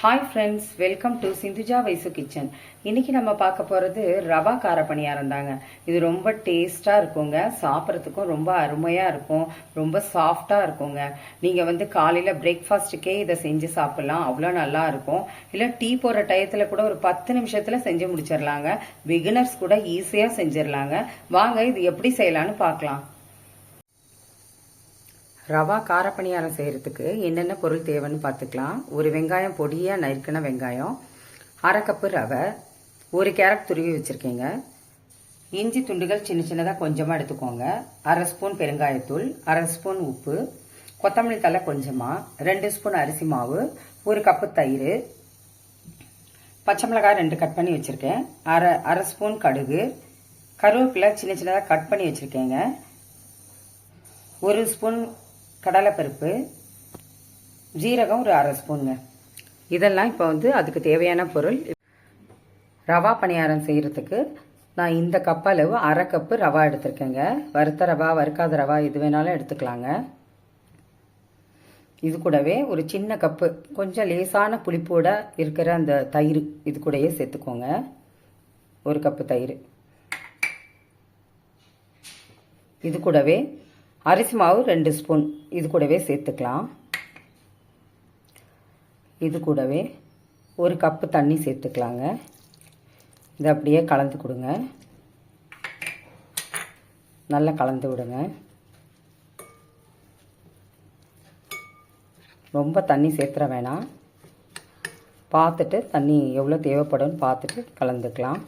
Hi friends welcome to Sindhuja Vaishu kitchen இன்னைக்கு நம்ம பார்க்க போகிறது ரவா கார பணியாரம் தாங்க இது ரொம்ப டேஸ்ட்டாக இருக்குங்க. சாப்பிட்றதுக்கும் ரொம்ப அருமையாக இருக்கும். ரொம்ப சாஃப்டாக இருக்குங்க. நீங்கள் வந்து காலையில் பிரேக்ஃபாஸ்ட்டுக்கே இதை செஞ்சு சாப்பிட்லாம். அவ்வளோ நல்லா இருக்கும். இல்லை டீ போடுற டயத்தில் கூட ஒரு பத்து நிமிஷத்தில் செஞ்சு முடிச்சிடலாங்க. பிகினர்ஸ் கூட ஈஸியாக செஞ்சிடலாங்க. வாங்க இது எப்படி செய்யலான்னு பார்க்கலாம். ரவா காரப்பணியாரம் செய்கிறதுக்கு என்னென்ன பொருள் தேவைன்னு பார்த்துக்கலாம். ஒரு வெங்காயம் பொடியாக நறுக்கின வெங்காயம் அரை கப்பு ரவை ஒரு கேரட் துருவி வச்சுருக்கீங்க. இஞ்சி துண்டுகள் சின்ன சின்னதாக கொஞ்சமாக எடுத்துக்கோங்க. அரை ஸ்பூன் பெருங்காயத்தூள் அரை ஸ்பூன் உப்பு கொத்தமல்லி தலை கொஞ்சமாக ரெண்டு ஸ்பூன் அரிசி மாவு ஒரு கப்பு தயிர் பச்சை மிளகாய் ரெண்டு கட் பண்ணி வச்சுருக்கேன். அரை அரை ஸ்பூன் கடுகு கருவேப்பிலை சின்ன சின்னதாக கட் பண்ணி வச்சுருக்கேங்க. ஒரு ஸ்பூன் கடலைப்பருப்பு ஜீரகம் ஒரு அரை ஸ்பூனுங்க. இதெல்லாம் இப்போ வந்து அதுக்கு தேவையான பொருள். ரவா பணியாரம் செய்கிறதுக்கு நான் இந்த கப் அளவு அரை கப்பு ரவா எடுத்திருக்கேங்க. வறுத்த ரவா வறுக்காத ரவா எது வேணாலும் எடுத்துக்கலாங்க. இது கூடவே ஒரு சின்ன கப்பு கொஞ்சம் லேசான புளிப்போட இருக்கிற அந்த தயிர் இது கூடயே சேர்த்துக்கோங்க. ஒரு கப்பு தயிர். இது கூடவே அரிசி மாவு ரெண்டு ஸ்பூன். இது கூடவே சேர்த்துக்கலாம். இது கூடவே ஒரு கப்பு தண்ணி சேர்த்துக்கலாங்க. இதை அப்படியே கலந்து கொடுங்க. நல்லா கலந்து விடுங்க. ரொம்ப தண்ணி சேர்த்துற வேணாம். பார்த்துட்டு தண்ணி எவ்வளோ தேவைப்படும்னு பார்த்துட்டு கலந்துக்கலாம்.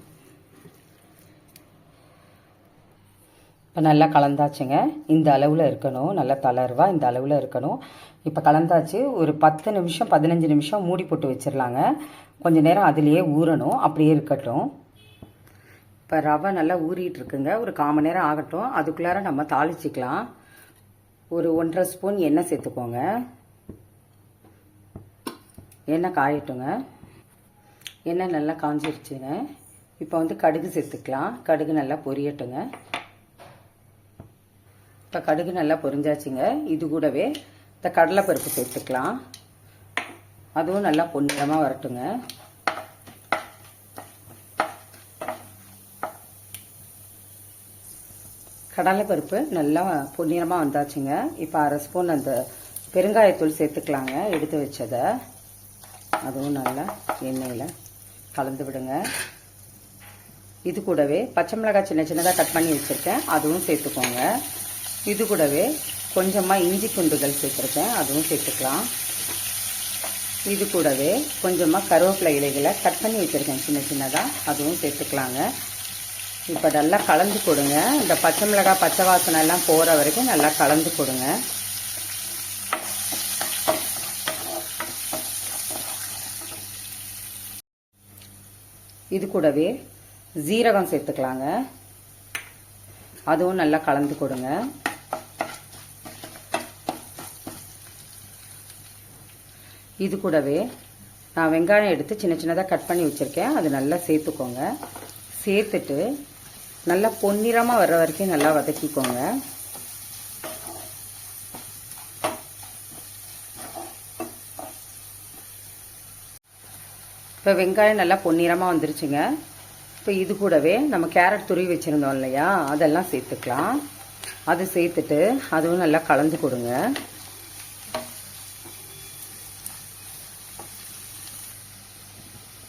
இப்போ நல்லா கலந்தாச்சுங்க. இந்த அளவில் இருக்கணும். நல்லா தளர்வாக இந்த அளவில் இருக்கணும். இப்போ கலந்தாச்சு. ஒரு பத்து நிமிஷம் பதினஞ்சு நிமிஷம் மூடி போட்டு வச்சிடலாங்க கொஞ்சம் நேரம் அதுலேயே ஊறணும். அப்படியே இருக்கட்டும். இப்போ ரவை நல்லா ஊறிட்டு இருக்குங்க ஒரு காமணி நேரம் ஆகட்டும். அதுக்குள்ளார நம்ம தாளிச்சிக்கலாம். ஒரு ஒன்றரை ஸ்பூன் எண்ணெய் சேர்த்துக்கோங்க. எண்ணெய் காயட்டுங்க. எண்ணெய் நல்லா காஞ்சிருச்சுங்க. இப்போ வந்து கடுகு சேர்த்துக்கலாம். கடுகு நல்லா பொரியட்டுங்க. இப்போ கடுகு நல்லா பொரிஞ்சாச்சுங்க. இது கூடவே இந்த கடலைப்பருப்பு சேர்த்துக்கலாம். அதுவும் நல்லா பொன்னிறமாக வரட்டுங்க. கடலைப்பருப்பு நல்லா பொன்னிறமாக வந்தாச்சுங்க. இப்போ அரை ஸ்பூன் அந்த பெருங்காயத்தூள் சேர்த்துக்கலாங்க எடுத்து வச்சதை. அதுவும் நல்லா எண்ணெயில் கலந்து விடுங்க. இது கூடவே பச்சை மிளகாய் சின்ன சின்னதாக கட் பண்ணி வச்சுருக்கேன். அதுவும் சேர்த்துக்கோங்க. இது கூடவே கொஞ்சமாக இஞ்சி துண்டுகள் சேர்த்துருக்கேன். அதுவும் சேர்த்துக்கலாம். இது கூடவே கொஞ்சமாக கருவேப்பிலை இலைகளை கட் பண்ணி வச்சுருக்கேன். சின்ன சின்னதாக அதுவும் சேர்த்துக்கலாங்க. இப்போ நல்லா கலந்து கொடுங்க. இந்த பச்சை மிளகாய் பச்சை வாசனை எல்லாம் போகிற வரைக்கும் நல்லா கலந்து கொடுங்க. இது கூடவே ஜீரகம் சேர்த்துக்கலாங்க. அதுவும் நல்லா கலந்து கொடுங்க. இது கூடவே நான் வெங்காயம் எடுத்து சின்ன சின்னதாக கட் பண்ணி வச்சுருக்கேன். அது நல்லா சேர்த்துக்கோங்க. சேர்த்துட்டு நல்லா பொன்னிறமாக வர்ற வரைக்கும் நல்லா வதக்கிக்கோங்க. இப்போ வெங்காயம் நல்லா பொன்னிறமாக வந்துருச்சுங்க. இப்போ இது கூடவே நம்ம கேரட் துருவி வச்சுருந்தோம் இல்லையா? அதெல்லாம் சேர்த்துக்கலாம். அது சேர்த்துட்டு அதுவும் நல்லா கலந்து கொடுங்க.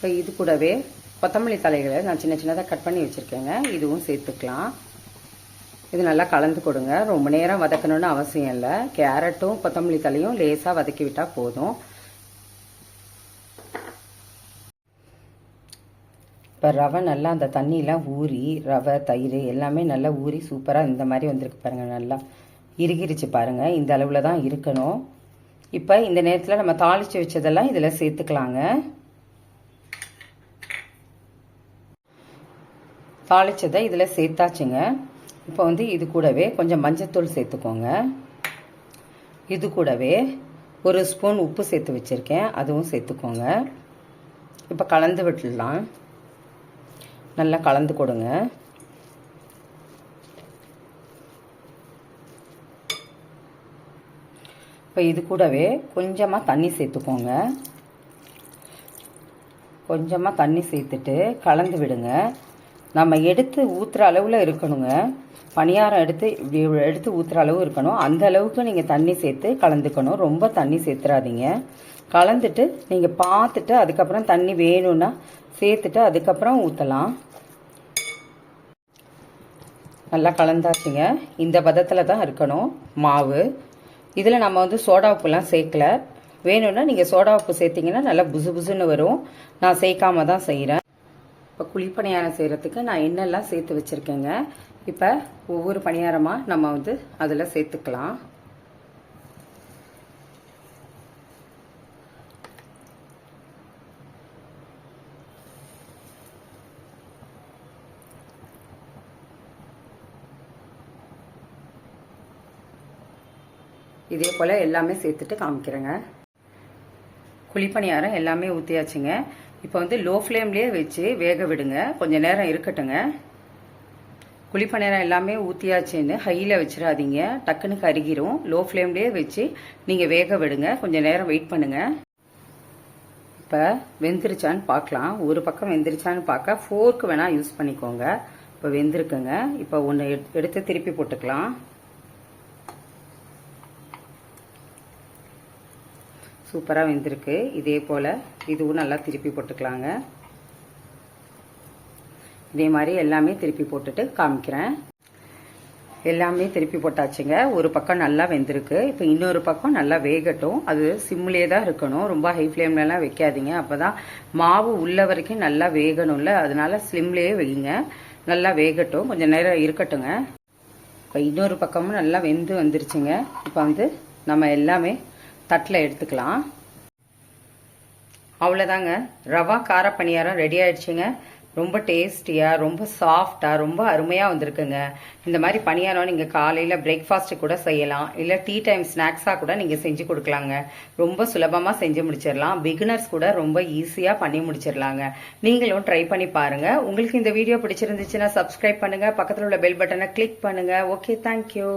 இப்போ இது கூடவே கொத்தமல்லி தலைகளை நான் சின்ன சின்னதாக கட் பண்ணி வச்சுருக்கேங்க. இதுவும் சேர்த்துக்கலாம். இது நல்லா கலந்து கொடுங்க. ரொம்ப நேரம் வதக்கணும்னு அவசியம் இல்லை. கேரட்டும் கொத்தமல்லி தலையும் லேசாக வதக்கி விட்டால் போதும். இப்போ ரவை நல்லா அந்த தண்ணியெலாம் ஊறி ரவை தயிர் எல்லாமே நல்லா ஊறி சூப்பராக இந்த மாதிரி வந்திருக்கு பாருங்கள் நல்லா இறுகிருச்சு பாருங்கள் இந்த அளவில் தான் இருக்கணும். இப்போ இந்த நேரத்தில் நம்ம தாளித்து வச்சதெல்லாம் இதில் சேர்த்துக்கலாங்க. தாளித்ததை இதில் சேர்த்தாச்சுங்க. இப்போ வந்து இது கூடவே கொஞ்சம் மஞ்சத்தூள் சேர்த்துக்கோங்க. இது கூடவே ஒரு ஸ்பூன் உப்பு சேர்த்து வச்சுருக்கேன். அதுவும் சேர்த்துக்கோங்க. இப்போ கலந்து விட்டுடலாம். நல்லா கலந்து கொடுங்க. இப்போ இது கூடவே கொஞ்சமாக தண்ணி சேர்த்துக்கோங்க. கொஞ்சமாக தண்ணி சேர்த்துட்டு கலந்து விடுங்க. நம்ம எடுத்து ஊற்றுற அளவில் இருக்கணுங்க. பணியாரம் எடுத்து இப்படி எடுத்து ஊற்றுற அளவு இருக்கணும். அந்த அளவுக்கு நீங்கள் தண்ணி சேர்த்து கலந்துக்கணும். ரொம்ப தண்ணி சேர்த்துறாதீங்க. கலந்துட்டு நீங்கள் பார்த்துட்டு அதுக்கப்புறம் தண்ணி வேணும்னா சேர்த்துட்டு அதுக்கப்புறம் ஊற்றலாம் நல்லா கலந்தாச்சுங்க. இந்த பதத்தில் தான் இருக்கணும். மாவு. இதில் நம்ம வந்து சோடா உப்புலாம் சேர்க்கல. வேணும்னா நீங்கள் சோடா உப்பு சேர்த்திங்கன்னா நல்லா புசு புசுன்னு வரும். நான் சேர்க்காம தான் செய்கிறேன் இப்போ குழிப்பணியாரம் செய்கிறதுக்கு நான் என்னெல்லாம் சேர்த்து வச்சுருக்கேங்க? இப்போ ஒவ்வொரு பணியாரமாக நம்ம வந்து அதில் சேர்த்துக்கலாம். இதே போல் எல்லாமே சேர்த்துட்டு காமிக்கிறேங்க. குழிப்பணியாரம் எல்லாமே ஊற்றியாச்சுங்க இப்போ வந்து லோ ஃப்ளேம்லேயே வச்சு வேக விடுங்க. கொஞ்சம் நேரம் இருக்கட்டுங்க. குழிப்பணியாரம் எல்லாமே ஊற்றியாச்சுன்னு ஹையில் வச்சிடாதீங்க. டக்குன்னு கருகிரும். லோ ஃப்ளேம்லேயே வச்சு நீங்கள் வேக விடுங்க. கொஞ்சம் நேரம் வெயிட் பண்ணுங்கள் இப்போ வெந்துருச்சான்னு பார்க்கலாம் ஒரு பக்கம் வெந்துருச்சான்னு பார்க்க ஃபோர்க்கு வேணால் யூஸ் பண்ணிக்கோங்க. இப்போ வெந்திருக்குங்க. இப்போ ஒன்று எடுத்து திருப்பி போட்டுக்கலாம். சூப்பராக வெந்திருக்கு. இதே போல் இதுவும் நல்லா திருப்பி போட்டுக்கலாங்க. இதே மாதிரி எல்லாமே திருப்பி போட்டுட்டு காமிக்கிறேன். எல்லாமே திருப்பி போட்டாச்சுங்க. ஒரு பக்கம் நல்லா வெந்திருக்கு. இப்போ இன்னொரு பக்கம் நல்லா வேகட்டும். அது சிம்லேயே தான் இருக்கணும். ரொம்ப ஹை ஃப்ளேம்லலாம் வைக்காதீங்க. அப்போ தான் மாவு உள்ள வரைக்கும் நல்லா வேகணும்ல. அதனால ஸ்லிம்லேயே வைங்க. நல்லா வேகட்டும். கொஞ்சம் நேரம் இருக்கட்டுங்க. இப்போ இன்னொரு பக்கமும் நல்லா வெந்து வந்துருச்சுங்க. இப்போ வந்து நம்ம எல்லாமே தட்டில் எடுத்துக்கலாம். அவ்வளோதாங்க ரவா கார பணியாரம் ரெடி ஆயிடுச்சுங்க. ரொம்ப டேஸ்டியாக ரொம்ப சாஃப்டாக ரொம்ப அருமையாக வந்திருக்குங்க. இந்த மாதிரி பணியாரம் நீங்கள் காலையில் பிரேக்ஃபாஸ்ட்டு கூட செய்யலாம். இல்லை டீ டைம் ஸ்நாக்ஸாக கூட நீங்கள் செஞ்சு கொடுக்கலாங்க. ரொம்ப சுலபமாக செஞ்சு முடிச்சிடலாம். பிகினர்ஸ் கூட ரொம்ப ஈஸியாக பண்ணி முடிச்சிடலாங்க. நீங்களும் ட்ரை பண்ணி பாருங்கள் உங்களுக்கு இந்த வீடியோ பிடிச்சிருந்துச்சுன்னா சப்ஸ்கிரைப் பண்ணுங்கள் பக்கத்தில் உள்ள பெல் பட்டனை கிளிக் பண்ணுங்கள் ஓகே தேங்க்யூ